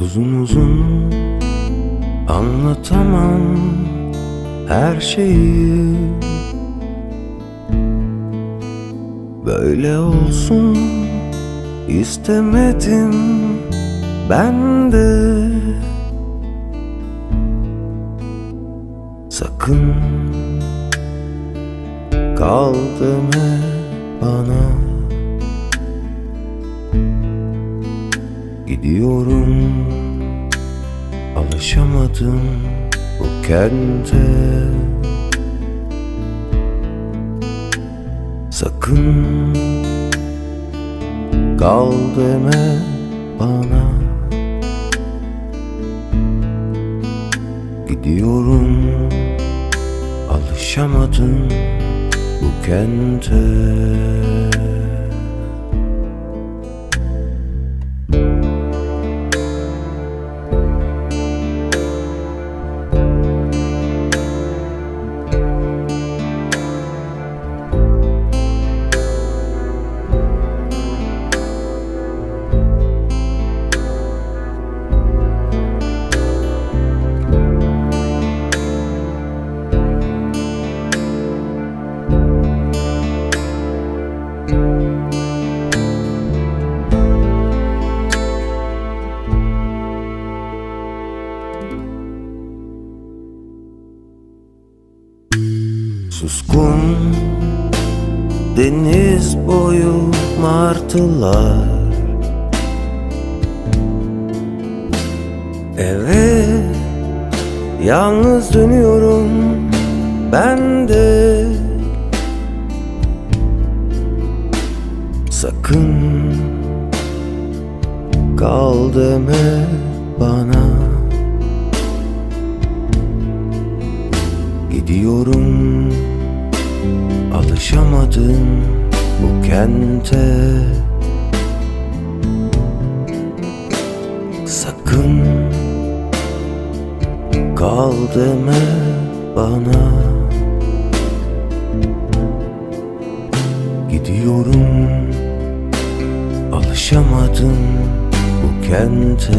Uzun uzun anlatamam her şeyi. Böyle olsun istemedim ben de. Sakın kal deme Alışamadım bu kente. Sakın Kal deme bana. Gidiyorum Alışamadım bu kente Suskun deniz boyu martılar. Eve yalnız dönüyorum ben de. Sakın kal deme bana Gidiyorum. Alışamadım bu kente. Sakın Kal deme bana. Gidiyorum. Alışamadım bu kente